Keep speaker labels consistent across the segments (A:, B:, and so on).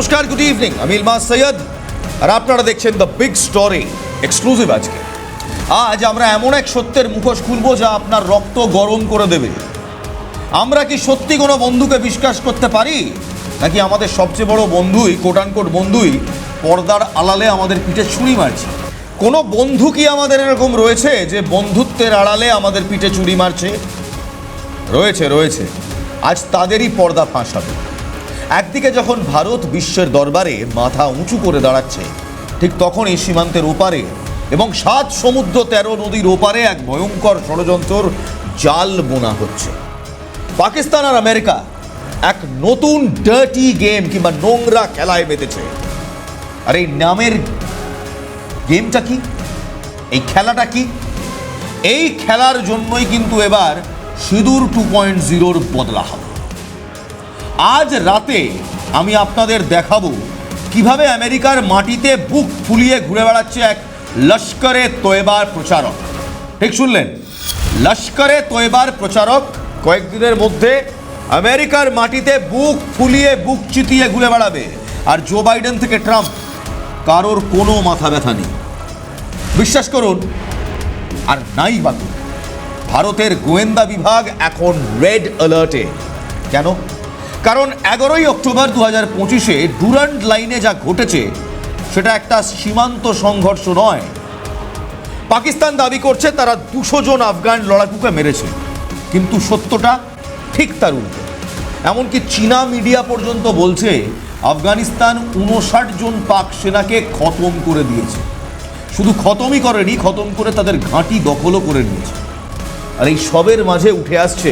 A: নমস্কার good evening আমি ইলমাস সৈয়দ, আর আপনারা দেখছেন দ্য বিগ স্টোরি এক্সক্লুসিভ আজকে। আজ আমরা এমন এক সত্যের মুখোশ খুলব যা আপনার রক্ত গরম করে দেবে। আমরা কি সত্যি কোনো বন্ধুকে বিশ্বাস করতে পারি? নাকি আমাদের সবচেয়ে বড় বন্ধুই কোটানকোট বন্ধুই, পর্দার আড়ালে আমাদের পিঠে ছুরি মারছে? কোনো বন্ধু কি আমাদের এরকম রয়েছে যে বন্ধুত্বের আড়ালে আমাদের পিঠে চুরি মারছে? রয়েছে রয়েছে। আজ তাদেরই পর্দা ফাঁস হবে একদিকে যখন ভারত বিশ্বের দরবারে মাথা উঁচু করে দাঁড়াচ্ছে, ঠিক তখনই সীমান্তের ওপারে এবং সাত সমুদ্র তেরো নদীর ওপারে এক ভয়ঙ্কর ষড়যন্ত্রর জাল বোনা হচ্ছে। পাকিস্তান আর আমেরিকা এক নতুন ডার্টি গেম কিংবা নোংরা খেলায় মেতেছে আর এই নামের গেমটা কি? এই খেলাটা কি? এই খেলার জন্যই কিন্তু এবার সিঁদুর টু পয়েন্ট জিরোর বদলা হবে। আজ রাতে আমি আপনাদের দেখাবো কীভাবে আমেরিকার মাটিতে বুক ফুলিয়ে ঘুরে বেড়াচ্ছে এক লস্করে তৈবার প্রচারক। ঠিক শুনলেন? লস্করে তৈবার প্রচারক কয়েকদিনের মধ্যে আমেরিকার মাটিতে বুক ফুলিয়ে বুক চিতিয়ে ঘুরে বেড়াবে। আর জো বাইডেন থেকে ট্রাম্প, কারোর কোনো মাথা ব্যথা নেই। বিশ্বাস করুন, আর নাই বাকি। ভারতের গোয়েন্দা বিভাগ এখন রেড অ্যালার্টে। কেন? কারণ এগারোই অক্টোবর দু হাজার পঁচিশে ডুরান্ড লাইনে যা ঘটেছে, সেটা একটা সীমান্ত সংঘর্ষ নয়। পাকিস্তান দাবি করছে তারা দুশো জন আফগান লড়াকুকে মেরেছে, কিন্তু সত্যটা ঠিক তার উল্টো। এমনকি চীনা মিডিয়া পর্যন্ত বলছে, আফগানিস্তান উনষাট জন পাক সেনাকে খতম করে দিয়েছে। শুধু খতমই করেনি, খতম করে তাদের ঘাঁটি দখলও করে নিয়েছে। আর এই সবের মাঝে উঠে আসছে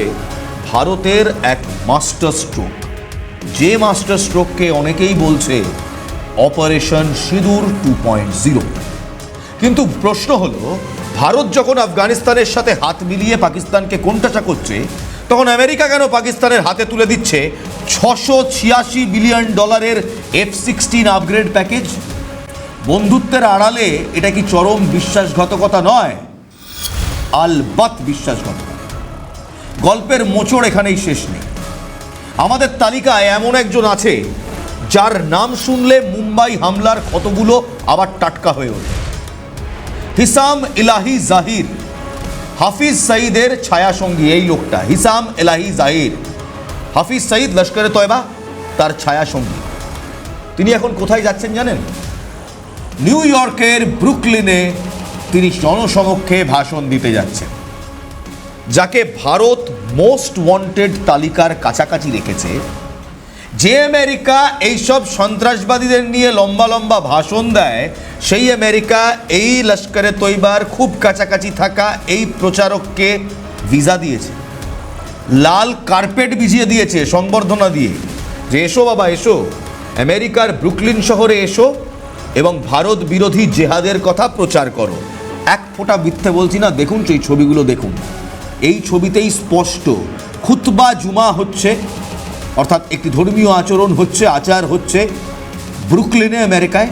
A: ভারতের এক মাস্টার স্ট্রোক। যে মাস্টার স্ট্রোককে অনেকেই বলছে অপারেশন সিঁদুর টু পয়েন্ট জিরো। কিন্তু প্রশ্ন হলো, ভারত যখন আফগানিস্তানের সাথে হাত মিলিয়ে পাকিস্তানকে কোনটাচা করছে, তখন আমেরিকা কেন পাকিস্তানের হাতে তুলে দিচ্ছে ছশো ছিয়াশি বিলিয়ন ডলারের এফ সিক্সটিন আপগ্রেড প্যাকেজ? বন্ধুত্বের আড়ালে এটা কি চরম বিশ্বাসঘাতকতা নয়? আলবাত বিশ্বাসঘাতকতা। গল্পের মোচড় এখানেই শেষ নেই। আমাদের তালিকায় এমন একজন আছে, যার নাম শুনলে মুম্বাই হামলার ক্ষতগুলো আবার টাটকা হয়ে ওঠে। হিসাম ইলাহি জাহির, হাফিজ সঈদের ছায়াসঙ্গী এই লোকটা। হিসাম এলাহি জাহির, হাফিজ সঈদ লস্করে তয়বা, তার ছায়াসঙ্গী। তিনি এখন কোথায় যাচ্ছেন জানেন? নিউ ইয়র্কের ব্রুকলিনে তিনি জনসমক্ষে ভাষণ দিতে যাচ্ছেন, যাকে ভারত মোস্ট ওয়ান্টেড তালিকার কাছাকাছি রেখেছে। যে আমেরিকা এইসব সন্ত্রাসবাদীদের নিয়ে লম্বা লম্বা ভাষণ দেয়, সেই আমেরিকা এই লস্করে তৈবার খুব কাছাকাছি থাকা এই প্রচারককে ভিসা দিয়েছে। লাল কার্পেট বিছিয়ে দিয়েছে সংবর্ধনা দিয়ে যে, এসো বাবা, এসো। আমেরিকার ব্রুকলিন শহরে এসো এবং ভারত বিরোধী জেহাদের কথা প্রচার করো। এক ফোঁটা মিথ্যে বলছি না, দেখুন সেই ছবিগুলো, দেখুন। এই ছবিতেই স্পষ্ট। খুতবা জুমা হচ্ছে, অর্থাৎ একটি ধর্মীয় আচরণ হচ্ছে, আচার হচ্ছে ব্রুকলিনে, আমেরিকায়।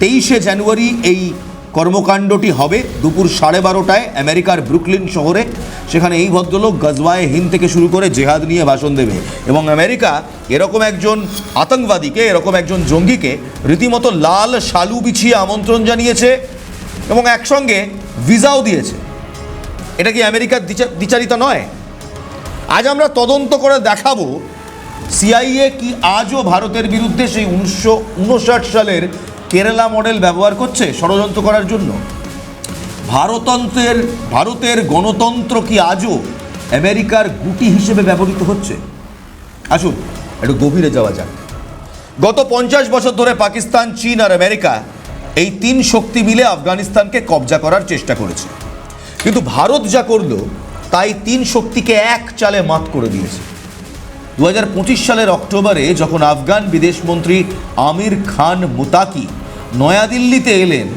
A: তেইশে জানুয়ারি এই কর্মকাণ্ডটি হবে, দুপুর সাড়ে বারোটায় আমেরিকার ব্রুকলিন শহরে। সেখানে এই ভদ্রলোক গজওয়ায়ে হিন্দ থেকে শুরু করে জেহাদ নিয়ে ভাষণ দেবে। এবং আমেরিকা এরকম একজন আতঙ্কবাদীকে, এরকম একজন জঙ্গিকে রীতিমতো লাল শালু বিছিয়ে আমন্ত্রণ জানিয়েছে এবং একসঙ্গে ভিসাও দিয়েছে। এটা কি আমেরিকার দ্বিচারিতা নয়? আজ আমরা তদন্ত করে দেখাবো সিআইএ কি আজও ভারতের বিরুদ্ধে সেই উনিশশো উনষাট সালের কেরালা মডেল ব্যবহার করছে ষড়যন্ত্র করার জন্য? ভারতন্ত্রের, ভারতের গণতন্ত্র কি আজও আমেরিকার গুটি হিসেবে ব্যবহৃত হচ্ছে? আসুন, একটু গভীরে যাওয়া যাক। গত পঞ্চাশ বছর ধরে পাকিস্তান, চীন আর আমেরিকা এই তিন শক্তি মিলে আফগানিস্তানকে কবজা করার চেষ্টা করেছে। কিন্তু ভারত যা করল, তাই তিন শক্তিকে এক চালে মাত করে দিয়েছে। দু হাজার পঁচিশ সালের অক্টোবরে যখন আফগান বিদেশমন্ত্রী আমির খান মুতাকি নয়াদিল্লিতে এলেন,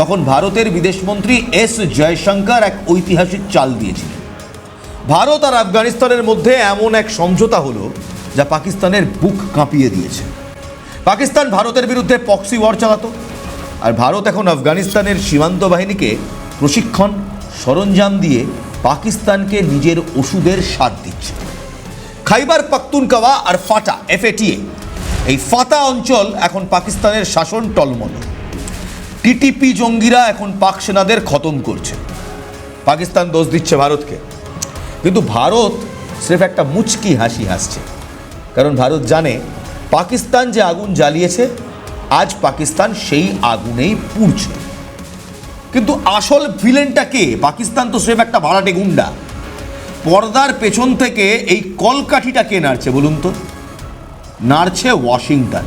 A: তখন ভারতের বিদেশমন্ত্রী এস জয়শঙ্কর এক ঐতিহাসিক চাল দিয়েছিলেন। ভারত আর আফগানিস্তানের মধ্যে এমন এক সমঝোতা হলো, যা পাকিস্তানের বুক কাঁপিয়ে দিয়েছে। পাকিস্তান ভারতের বিরুদ্ধে পক্সি ওয়ার চালাতো, আর ভারত এখন আফগানিস্তানের সীমান্ত বাহিনীকে প্রশিক্ষণ সরঞ্জাম দিয়ে পাকিস্তানকে নিজের ওষুধের স্বাদ দিচ্ছে। খাইবার পাখতুনকাওয়া আর ফাটা, এফএটিএ, এই ফাতা অঞ্চল এখন পাকিস্তানের শাসন টলমল। টিটিপি জঙ্গিরা এখন পাক সেনাদের খতম করছে। পাকিস্তান দোষ দিচ্ছে ভারতকে। কিন্তু ভারত স্রেফ একটা মুচকি হাসি হাসছে। কারণ ভারত জানে পাকিস্তান যে আগুন জ্বালিয়েছে, আজ পাকিস্তান সেই আগুনেই পুড়ছে। কিন্তু আসল ভিলেনটা কে? পাকিস্তান তো স্রেফ একটা ভাড়াটে গুন্ডা। পর্দার পেছন থেকে এই কলকাঠিটা কে নাড়ছে বলুন তো? নাড়ছে ওয়াশিংটন।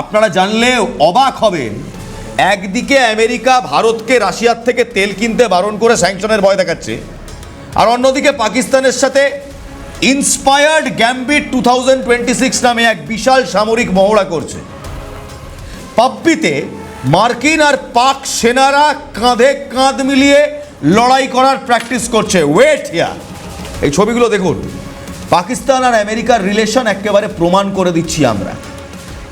A: আপনারা জানলে অবাক হবেন, একদিকে আমেরিকা ভারতকে রাশিয়ার থেকে তেল কিনতে বারণ করে স্যাংশনের ভয় দেখাচ্ছে, আর অন্যদিকে পাকিস্তানের সাথে inspired gambit two thousand twenty six নামে এক বিশাল সামরিক মহড়া করছে। পাপ্পিতে মার্কিন আর পাক সেনারা কাঁধে কাঁধ মিলিয়ে লড়াই করার প্র্যাকটিস করছে। ওয়েট হিয়া এই ছবিগুলো দেখুন। পাকিস্তান আর আমেরিকার রিলেশন একেবারে প্রমাণ করে দিচ্ছি আমরা।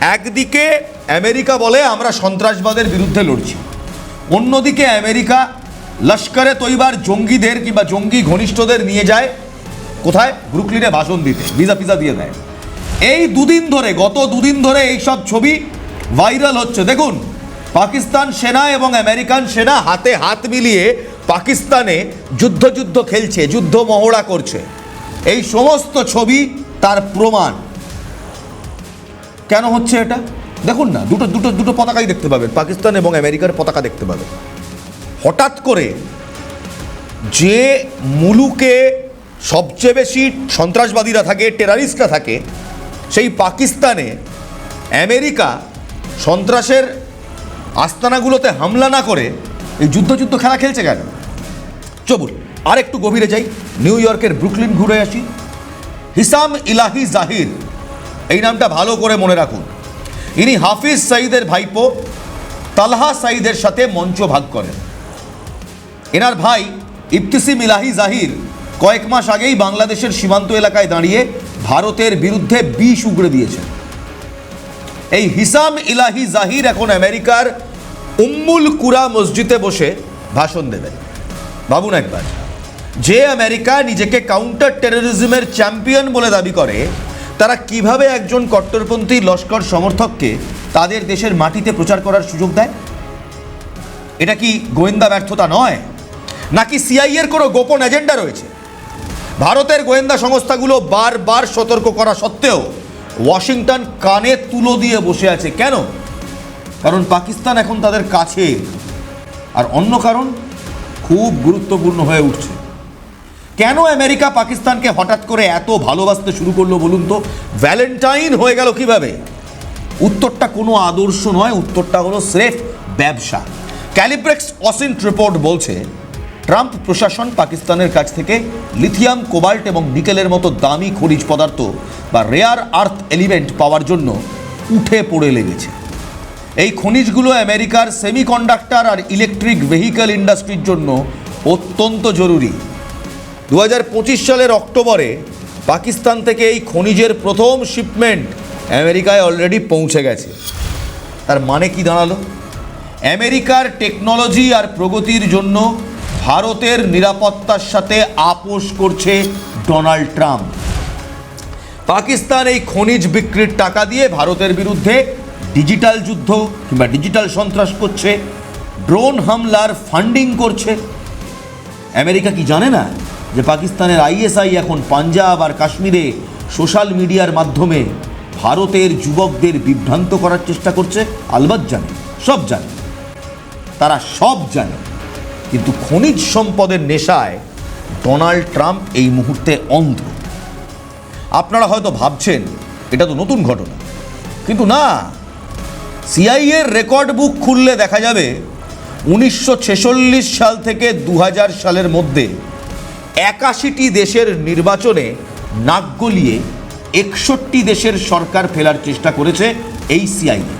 A: একদিকে আমেরিকা বলে আমরা সন্ত্রাসবাদের বিরুদ্ধে লড়ছি। অন্যদিকে আমেরিকা লস্করে তৈবার জঙ্গিদের কিংবা জঙ্গি ঘনিষ্ঠদের নিয়ে যায়। কোথায়? ব্রুকলিনে ভাষণ দিতে। ভিসা পিজা দিয়ে দেয়। এই দুদিন ধরে, গত দুদিন ধরে এই সব ছবি ভাইরাল হচ্ছে। দেখুন পাকিস্তান সেনা এবং আমেরিকান সেনা হাতে হাত মিলিয়ে পাকিস্তানে যুদ্ধ যুদ্ধ খেলছে, যুদ্ধ মহড়া করছে। এই সমস্ত ছবি তার প্রমাণ। কেন হচ্ছে এটা? দেখুন না, দুটো দুটো দুটো পতাকাই দেখতে পাবেন। পাকিস্তান এবং আমেরিকার পতাকা দেখতে পাবেন। হঠাৎ করে যে মুলুকে সবচেয়ে বেশি সন্ত্রাসবাদীরা থাকে টেরারিস্টরা থাকে, সেই পাকিস্তানে আমেরিকা সন্ত্রাসের আস্তানাগুলোতে হামলা না করে এই যুদ্ধ যুদ্ধ খেলা খেলছে কেন? চবুল আর একটু গভীরে যাই। নিউ ইয়র্কের ব্রুকলিন ঘুরে আসি। হিসাম ইলাহি জাহির, এই নামটা ভালো করে মনে রাখুন। ইনি হাফিজ সাইদের ভাইপো, তালহা সাঈদের সাথে মঞ্চ ভাগ করেন। এনার ভাই ইফতিসিম ইলাহি জাহির কয়েক মাস আগেই বাংলাদেশের সীমান্ত এলাকায় দাঁড়িয়ে ভারতের বিরুদ্ধে বিষ উগড়ে দিয়েছেন। এই হিসাম ইলাহি জাহির এখন আমেরিকার উম্মুল কুরা মসজিদে বসে ভাষণ দেবেন ভাবুন একবার, যে আমেরিকা নিজেকে কাউন্টার টেরোরিজমের চ্যাম্পিয়ন বলে দাবি করে, তারা কীভাবে একজন কট্টরপন্থী, লস্কর সমর্থককে তাদের দেশের মাটিতে প্রচার করার সুযোগ দেয়? এটা কি গোয়েন্দা ব্যর্থতা নয়? নাকি সিআইএর কোনো গোপন এজেন্ডা রয়েছে? ভারতের গোয়েন্দা সংস্থাগুলো বারবার সতর্ক করা সত্ত্বেও ওয়াশিংটন কানে তুলো দিয়ে বসে আছে। কেন? কারণ পাকিস্তান এখন তাদের কাছে। আর অন্য কারণ, খুব গুরুত্বপূর্ণ হয়ে উঠছে। কেন আমেরিকা পাকিস্তানকে হঠাৎ করে এত ভালোবাসতে শুরু করল বলুন তো? ভ্যালেন্টাইন হয়ে গেল কীভাবে? উত্তরটা কোনো আদর্শ নয়, উত্তরটা হলো স্রেফ ব্যবসা। ক্যালিব্রেক্স অসিন্ট রিপোর্ট বলছে ট্রাম্প প্রশাসন পাকিস্তানের কাছ থেকে লিথিয়াম, কোবাল্ট এবং নিকেলের মতো দামি খনিজ পদার্থ বা রেয়ার আর্থ এলিমেন্ট পাওয়ার জন্য উঠে পড়ে লেগেছে। এই খনিজগুলো আমেরিকার সেমিকন্ডাক্টর আর ইলেকট্রিক ভেহিক্যাল ইন্ডাস্ট্রির জন্য অত্যন্ত জরুরি। দু হাজার পঁচিশ সালের অক্টোবরে পাকিস্তান থেকে এই খনিজের প্রথম শিপমেন্ট আমেরিকায় অলরেডি পৌঁছে গেছে। তার মানে কি দাঁড়াল? আমেরিকার টেকনোলজি আর প্রগতির জন্য ভারতের নিরাপত্তার সাথে আপোষ করছে ডোনাল্ড ট্রাম্প। পাকিস্তান এই খনিজ বিক্রির টাকা দিয়ে ভারতের বিরুদ্ধে ডিজিটাল যুদ্ধ কিংবা ডিজিটাল সন্ত্রাস করছে, ড্রোন হামলার ফান্ডিং করছে। আমেরিকা কি জানে না যে পাকিস্তানের আইএসআই এখন পাঞ্জাব আর কাশ্মীরে সোশ্যাল মিডিয়ার মাধ্যমে ভারতের যুবকদের বিভ্রান্ত করার চেষ্টা করছে? আলবাত জানে, সব জানে। তারা সব জানে। কিন্তু খনিজ সম্পদের নেশায় ডোনাল্ড ট্রাম্প এই মুহূর্তে অন্ধ। আপনারা হয়তো ভাবছেন, এটা তো নতুন ঘটনা। কিন্তু না, সিআইএর রেকর্ড বুক খুললে দেখা যাবে, উনিশশো ছেচল্লিশ সাল থেকে দু হাজার সালের মধ্যে একাশিটি দেশের নির্বাচনে নাক গলিয়ে একষট্টি দেশের সরকার ফেলার চেষ্টা করেছে এই সিআইএ।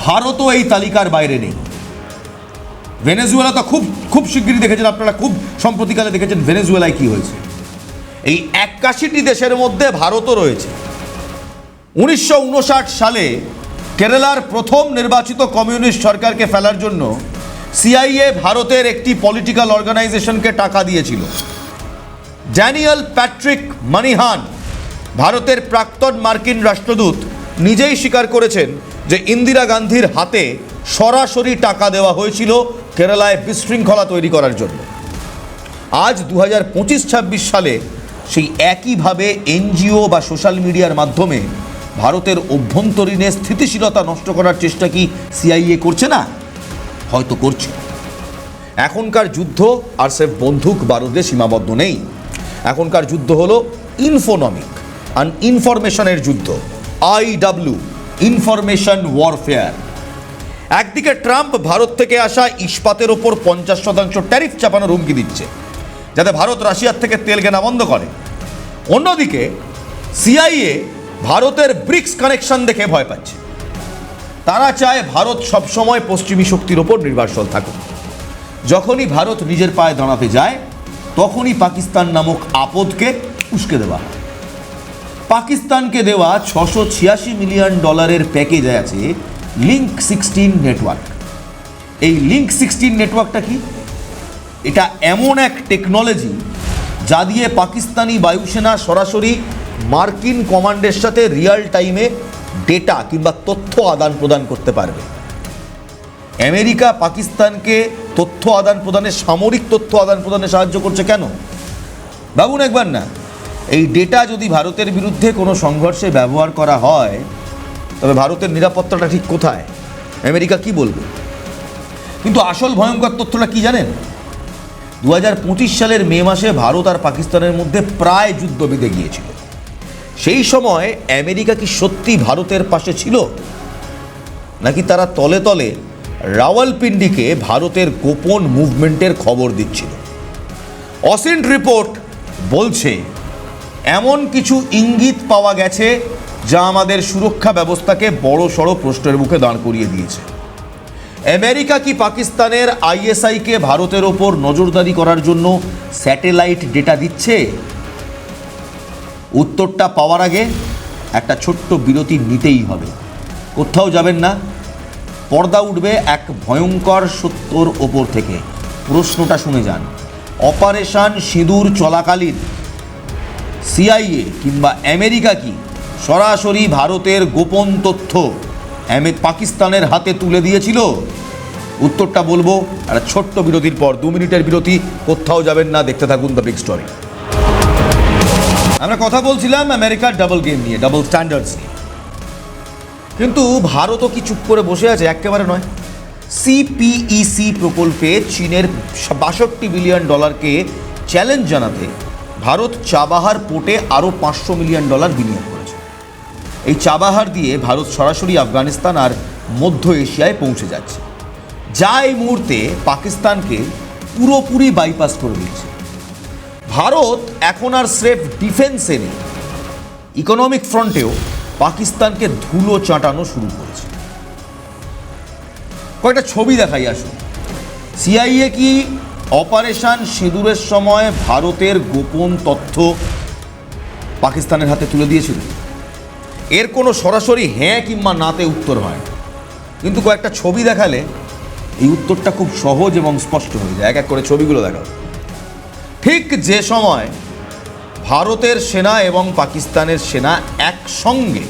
A: ভারতও এই তালিকার বাইরে নেই। ভেনেজুয়েলা তো খুব খুব শিগগিরই দেখেছেন আপনারা, খুব সম্প্রতিকালে দেখেছেন ভেনেজুয়েলায় কি হয়েছে। এই একাশিটি দেশের মধ্যে ভারতও রয়েছে। উনিশশো উনষাট সালে কেরালার প্রথম নির্বাচিত কমিউনিস্ট সরকারকে ফেলার জন্য সিআইএ ভারতের একটি পলিটিক্যাল অর্গানাইজেশনকে টাকা দিয়েছিল। ড্যানিয়েল প্যাট্রিক মানিহান, ভারতের প্রাক্তন মার্কিন রাষ্ট্রদূত, নিজেই স্বীকার করেছেন যে ইন্দিরা গান্ধীর হাতে সরাসরি টাকা দেওয়া হয়েছিল কেরালায় বিশৃঙ্খলা তৈরি করার জন্য। আজ দু হাজার পঁচিশ ছাব্বিশ সালে সেই একইভাবে এনজিও বা সোশ্যাল মিডিয়ার মাধ্যমে ভারতের অভ্যন্তরীণে স্থিতিশীলতা নষ্ট করার চেষ্টা কি সিআইএ করছে না? হয়তো করছে। এখনকার যুদ্ধ আর সে বন্দুক বারুদে সীমাবদ্ধ নেই। এখনকার যুদ্ধ হলো ইনফোনমিক আর ইনফরমেশনের যুদ্ধ আইডাব্লিউ ইনফরমেশন ওয়ারফেয়ার একদিকে ট্রাম্প ভারত থেকে আসা ইস্পাতের ওপর পঞ্চাশ শতাংশ ট্যারিফ চাপানোর হুমকি দিচ্ছে, যাতে ভারত রাশিয়ার থেকে তেল কেনা বন্ধ করে। অন্যদিকে, সিআইএ ভারতের ব্রিক্স কানেকশন দেখে ভয় পাচ্ছে। তারা চায় ভারত সবসময় পশ্চিমী শক্তির ওপর নির্ভরশীল থাকুক। যখনই ভারত নিজের পায়ে দাঁড়াতে যায়, তখনই পাকিস্তান নামক আপদকে উস্কে দেওয়া পাকিস্তানকে দেওয়া ছশো ছিয়াশি মিলিয়ন ডলারের প্যাকেজ আছে লিঙ্ক সিক্সটিন নেটওয়ার্ক এই লিঙ্ক সিক্সটিন নেটওয়ার্কটা কি? এটা এমন এক টেকনোলজি যা দিয়ে পাকিস্তানি বায়ুসেনা সরাসরি মার্কিন কমান্ডের সাথে রিয়াল টাইমে ডেটা কিংবা তথ্য আদান প্রদান করতে পারবে। আমেরিকা পাকিস্তানকে তথ্য আদান প্রদানে, সামরিক তথ্য আদান প্রদানে সাহায্য করছে কেন? ভাবুন একবার না, এই ডেটা যদি ভারতের বিরুদ্ধে কোনো সংঘর্ষে ব্যবহার করা হয় তবে ভারতের নিরাপত্তাটা ঠিক কোথায়? আমেরিকা কি বলবে? কিন্তু আসল ভয়ঙ্কর তথ্যটা কি জানেন? দু হাজার পঁচিশ সালের মে মাসে ভারত আর পাকিস্তানের মধ্যে প্রায় যুদ্ধ বেঁধে গিয়েছিল। সেই সময় আমেরিকা কি সত্যি ভারতের পাশে ছিল? নাকি তারা তলে তলে রাওয়ালপিন্ডিকে ভারতের গোপন মুভমেন্টের খবর দিচ্ছিল? অসিন্ট রিপোর্ট বলছে, এমন কিছু ইঙ্গিত পাওয়া গেছে যা আমাদের সুরক্ষা ব্যবস্থাকে বড় সড়ো প্রশ্নের মুখে দাঁড় করিয়ে দিয়েছে। আমেরিকা কি পাকিস্তানের আইএসআইকে ভারতের ওপর নজরদারি করার জন্য স্যাটেলাইট ডেটা দিচ্ছে? উত্তরটা পাওয়ার আগে একটা ছোট্ট বিরতি নিতেই হবে। কোথাও যাবেন না। পর্দা উঠবে এক ভয়ঙ্কর সত্যর ওপর থেকে। প্রশ্নটা শুনে যান। অপারেশন সিঁদুর চলাকালীন। সিআইএ কিংবা আমেরিকা কি সরাসরি ভারতের গোপন তথ্য আমে- পাকিস্তানের হাতে তুলে দিয়েছিল। উত্তরটা বলব একটা ছোট্ট বিরতির পর দু মিনিটের বিরতি, কোথাও যাবেন না, দেখতে থাকুন দ্য বিগ স্টোরি আমরা কথা বলছিলাম আমেরিকার ডাবল গেম নিয়ে, ডাবল স্ট্যান্ডার্ডস নিয়ে। কিন্তু ভারতও কি চুপ করে বসে আছে? একেবারে নয়। সিপিইসি প্রকল্পে চীনের বাষট্টি বিলিয়ন ডলারকে চ্যালেঞ্জ জানাতে ভারত চাবাহার পোর্টে আরও পাঁচশো মিলিয়ন ডলার বিনিয়োগ। এই চাবাহার দিয়ে ভারত সরাসরি আফগানিস্তান আর মধ্য এশিয়ায় পৌঁছে যাচ্ছে। যা এই মুহূর্তে পাকিস্তানকে পুরোপুরি বাইপাস করে দিচ্ছে। ভারত এখন আর স্রেফ ডিফেন্সে নেই। ইকোনমিক ফ্রন্টেও পাকিস্তানকে ধুলো চাটানো শুরু করেছে। কয়েকটা ছবি দেখাই, আসুন। সিআইএ কি অপারেশন সিঁদুরের সময় ভারতের গোপন তথ্য পাকিস্তানের হাতে তুলে দিয়েছিল? এর কোনো সরাসরি হ্যাঁ কিংবা নাতে উত্তর হয়। কিন্তু কয়েকটা ছবি দেখালে এই উত্তরটা খুব সহজ এবং স্পষ্ট হয়ে যায়। এক এক করে ছবিগুলো দেখাও। ঠিক যে সময় ভারতের সেনা এবং পাকিস্তানের সেনা একসঙ্গে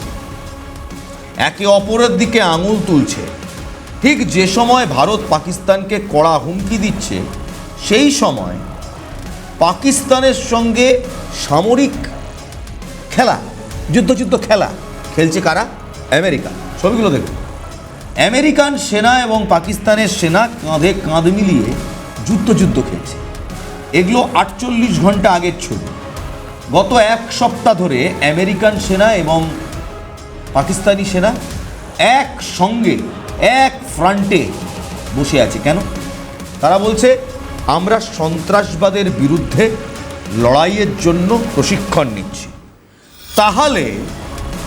A: একে অপরের দিকে আঙুল তুলছে। ঠিক যে সময় ভারত পাকিস্তানকে কড়া হুমকি দিচ্ছে, সেই সময় পাকিস্তানের সঙ্গে সামরিক খেলা, যুদ্ধযুদ্ধ খেলা খেলছে কারা? আমেরিকা। ছবিগুলো দেখুন। আমেরিকান সেনা এবং পাকিস্তানের সেনা কাঁধে কাঁধ মিলিয়ে যুদ্ধ যুদ্ধ খেলছে। এগুলো আটচল্লিশ ঘণ্টা আগের ছবি। গত এক সপ্তাহ ধরে আমেরিকান সেনা এবং পাকিস্তানি সেনা এক সঙ্গে এক ফ্রন্টে বসে আছে। কেন? তারা বলছে, আমরা সন্ত্রাসবাদের বিরুদ্ধে লড়াইয়ের জন্য প্রশিক্ষণ নিচ্ছি। তাহলে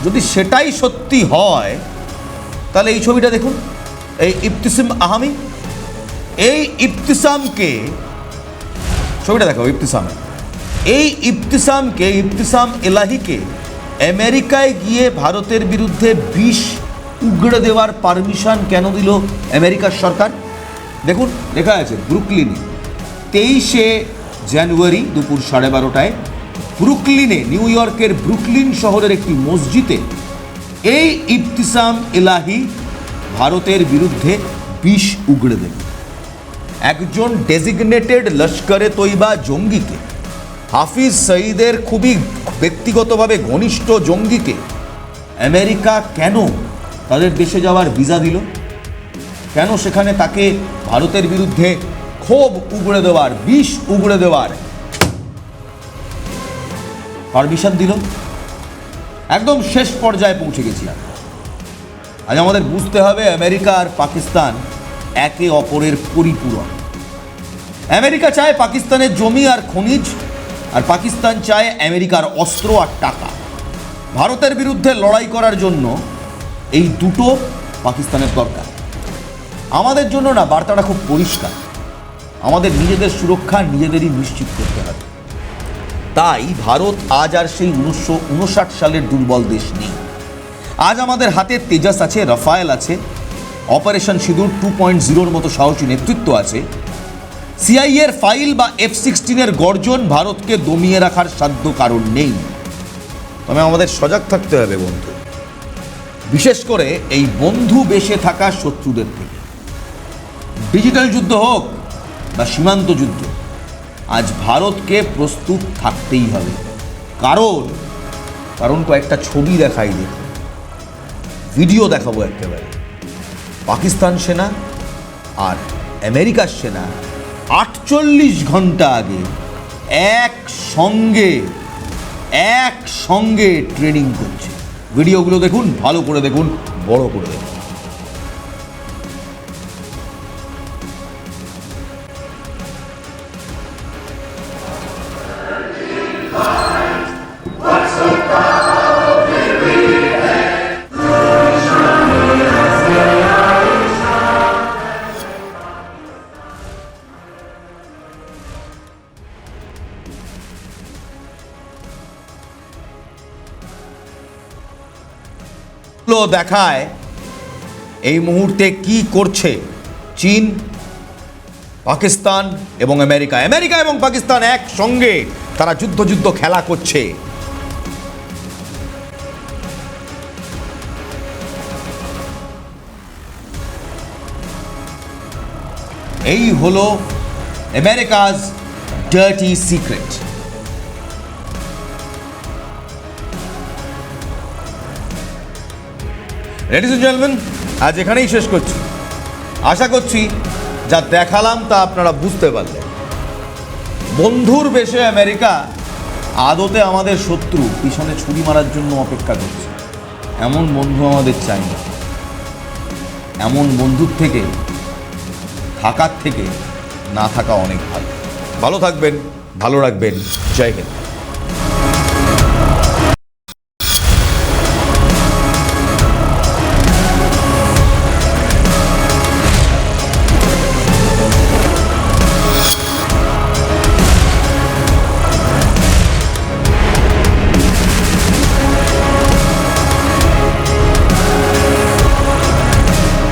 A: যদি সেটাই সত্যি হয়, তাহলে এই ছবিটা দেখুন। এই ইফতিসিম আহামি, এই ইফতিসামকে ছবিটা দেখো ইফতিসামে এই ইফতিসামকে ইফতিসাম এলাহিকে আমেরিকায় গিয়ে ভারতের বিরুদ্ধে বিষ উগড়ে দেওয়ার পারমিশন কেন দিল আমেরিকার সরকার? দেখুন, লেখা আছে ব্রুকলিনে, তেইশে জানুয়ারি দুপুর সাড়ে বারোটায় ব্রুকলিনে, নিউ ইয়র্কের ব্রুকলিন শহরের একটি মসজিদে এই ইবতিসাম এলাহি ভারতের বিরুদ্ধে বিষ উগড়ে দেবে একজন ডেজিগনেটেড লস্করে তৈবা জঙ্গিকে, হাফিজ সঈদের খুবই ব্যক্তিগতভাবে ঘনিষ্ঠ জঙ্গিকে আমেরিকা কেন তাদের দেশে যাওয়ার ভিসা দিল? কেন সেখানে তাকে ভারতের বিরুদ্ধে ক্ষোভ উগড়ে দেওয়ার, বিষ উগড়ে দেওয়ার পারমিশন দিল। একদম শেষ পর্যায়ে পৌঁছে গেছি আমরা। আজ আমাদের বুঝতে হবে আমেরিকা আর পাকিস্তান একে অপরের পরিপূরক। আমেরিকা চায় পাকিস্তানের জমি আর খনিজ, আর পাকিস্তান চায় আমেরিকার অস্ত্র আর টাকা। ভারতের বিরুদ্ধে লড়াই করার জন্য এই দুটো পাকিস্তানের দরকার। আমাদের জন্য না, বার্তাটা খুব পরিষ্কার। আমাদের নিজেদের সুরক্ষা নিজেদেরই নিশ্চিত করতে হবে। তাই ভারত আজ আর সেই উনিশশো উনষাট সালের দুর্বল দেশ নেই। আজ আমাদের হাতে তেজাস আছে, রাফায়েল আছে, অপারেশন সিঁদুর টু পয়েন্ট জিরোর মতো সাহসী নেতৃত্ব আছে। সিআইএর ফাইল বা এফ সিক্সটিনের গর্জন ভারতকে দমিয়ে রাখার সাধ্য কারণ নেই। তবে আমাদের সজাগ থাকতে হবে বন্ধু। বিশেষ করে এই বন্ধু বেশে থাকা শত্রুদের থেকে। ডিজিটাল যুদ্ধ হোক বা সীমান্ত যুদ্ধ আজ ভারতকে প্রস্তুত থাকতেই হবে। কারণ কারণ কয়েকটা ছবি দেখাই দেখুন ভিডিও দেখাবো একেবারে। পাকিস্তান সেনা আর আমেরিকার সেনা আটচল্লিশ ঘণ্টা আগে এক সঙ্গে এক সঙ্গে ট্রেনিং করছে। ভিডিওগুলো দেখুন, ভালো করে দেখুন, বড় করে দেখুন। দেখায়, এই মুহূর্তে কি করছে চীন, পাকিস্তান এবং আমেরিকা? আমেরিকা এবং পাকিস্তান একসঙ্গে তারা যুদ্ধ যুদ্ধ খেলা করছে। এই হলো America's dirty secret ladies and gentleman আজ এখানেই শেষ করছি। আশা করছি যা দেখালাম তা আপনারা বুঝতে পারলেন। বন্ধুর বেশে আমেরিকা আদতে আমাদের শত্রু পিছনে ছুরি মারার জন্য অপেক্ষা করছে। এমন বন্ধু আমাদের চাই না। এমন বন্ধুর থেকে, থাকার থেকে না থাকা অনেক ভালো। ভালো থাকবেন, ভালো রাখবেন। জয় হিন্দ।